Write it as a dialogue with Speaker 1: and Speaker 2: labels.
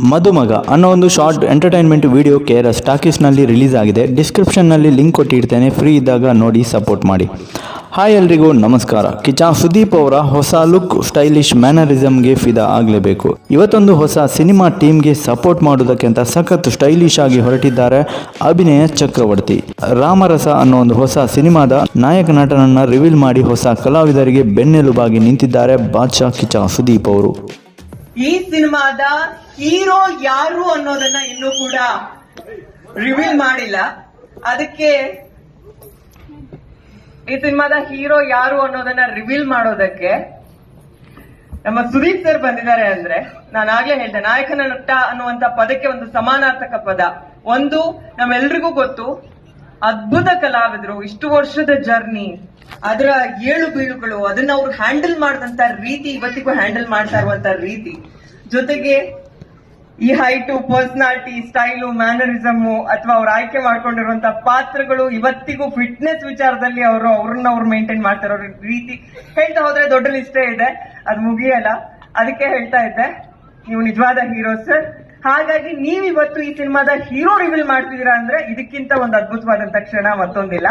Speaker 1: ಮದುಮಗ ಅನ್ನೋ ಒಂದು ಶಾರ್ಟ್ ಎಂಟರ್ಟೈನ್ಮೆಂಟ್ ವಿಡಿಯೋ ಕೇರ್ ಟಾಕೀಸ್ನಲ್ಲಿ ರಿಲೀಸ್ ಆಗಿದೆ. ಡಿಸ್ಕ್ರಿಪ್ಷನ್ನಲ್ಲಿ ಲಿಂಕ್ ಕೊಟ್ಟಿರ್ತೇನೆ. ಫ್ರೀ ಇದ್ದಾಗ ನೋಡಿ ಸಪೋರ್ಟ್ ಮಾಡಿ. ಹಾಯ್ ಎಲ್ರಿಗೂ, ನಮಸ್ಕಾರ. ಕಿಚಾ ಸುದೀಪ್ ಅವರ ಹೊಸ ಲುಕ್ ಸ್ಟೈಲಿಶ್ ಮ್ಯಾನರಿಸಮ್ಗೆ ಫಿದಾ ಆಗಲೇಬೇಕು. ಇವತ್ತೊಂದು ಹೊಸ ಸಿನಿಮಾ ಟೀಮ್ಗೆ ಸಪೋರ್ಟ್ ಮಾಡೋದಕ್ಕೆ ಅಂತ ಸಖತ್ ಸ್ಟೈಲಿಶ್ ಆಗಿ ಹೊರಟಿದ್ದಾರೆ ಅಭಿನಯ ಚಕ್ರವರ್ತಿ. ರಾಮರಸ ಅನ್ನೋ ಒಂದು ಹೊಸ ಸಿನಿಮಾದ ನಾಯಕ ನಟನನ್ನ ರಿವೀಲ್ ಮಾಡಿ ಹೊಸ ಕಲಾವಿದರಿಗೆ ಬೆನ್ನೆಲುಬಾಗಿ ನಿಂತಿದ್ದಾರೆ ಬಾದ್ಶಾ ಕಿಚಾ ಸುದೀಪ್ ಅವರು.
Speaker 2: ಈ ಸಿನಿಮಾದ ಹೀರೋ ಯಾರು ಅನ್ನೋದನ್ನ ಇನ್ನೂ ಕೂಡ ರಿವೀಲ್ ಮಾಡಿಲ್ಲ. ಅದಕ್ಕೆ ಈ ಸಿನಿಮಾದ ಹೀರೋ ಯಾರು ಅನ್ನೋದನ್ನ ರಿವೀಲ್ ಮಾಡೋದಕ್ಕೆ ನಮ್ಮ ಸುದೀಪ್ ಸರ್ ಬಂದಿದ್ದಾರೆ ಅಂದ್ರೆ ನಾನು ಆಗ್ಲೇ ಹೇಳ್ದೆ, ನಾಯಕನ ನಟ ಅನ್ನುವಂತ ಪದಕ್ಕೆ ಒಂದು ಸಮಾನಾರ್ಥಕ ಪದ. ಒಂದು ನಮ್ಮೆಲ್ರಿಗೂ ಗೊತ್ತು. ಅದ್ಭುತ ಕಲಾವಿದರು, ಇಷ್ಟು ವರ್ಷದ ಜರ್ನಿ ಅದರ ಏಳು ಬೀಳುಗಳು, ಅದನ್ನ ಅವ್ರು ಹ್ಯಾಂಡಲ್ ಮಾಡಿದಂತ ರೀತಿ, ಇವತ್ತಿಗೂ ಹ್ಯಾಂಡಲ್ ಮಾಡ್ತಾ ಇರುವಂತ ರೀತಿ. ಜೊತೆಗೆ ಈ ಹೈಟು ಪರ್ಸನಾಲಿಟಿ ಸ್ಟೈಲು ಮ್ಯಾನರಿಸಮ್ ಅಥವಾ ಅವ್ರು ಆಯ್ಕೆ ಮಾಡ್ಕೊಂಡಿರುವಂತ ಪಾತ್ರಗಳು, ಇವತ್ತಿಗೂ ಫಿಟ್ನೆಸ್ ವಿಚಾರದಲ್ಲಿ ಅವರು ಅವ್ರನ್ನ ಅವ್ರು ಮೇಂಟೈನ್ ಮಾಡ್ತಾರೋ ರೀತಿ. ಹೇಳ್ತಾ ಹೋದ್ರೆ ದೊಡ್ಡ ಲಿಸ್ಟೇ ಇದೆ. ಅದು ಮುಗಿಯಲ್ಲ. ಅದಕ್ಕೆ ಹೇಳ್ತಾ ಇದ್ದೆ. ನೀವು ನಿಜವಾದ ಹೀರೋ ಸರ್ ಹಾಗಾಗಿ ನೀವ್ ಇವತ್ತು ಈ ಸಿನಿಮಾದ ಹೀರೋ ರಿವೀಲ್ ಮಾಡ್ತಿದ್ದೀರಾ ಅಂದ್ರೆ ಇದಕ್ಕಿಂತ ಒಂದು ಅದ್ಭುತವಾದಂತ ಕ್ಷಣ ಮತ್ತೊಂದಿಲ್ಲ.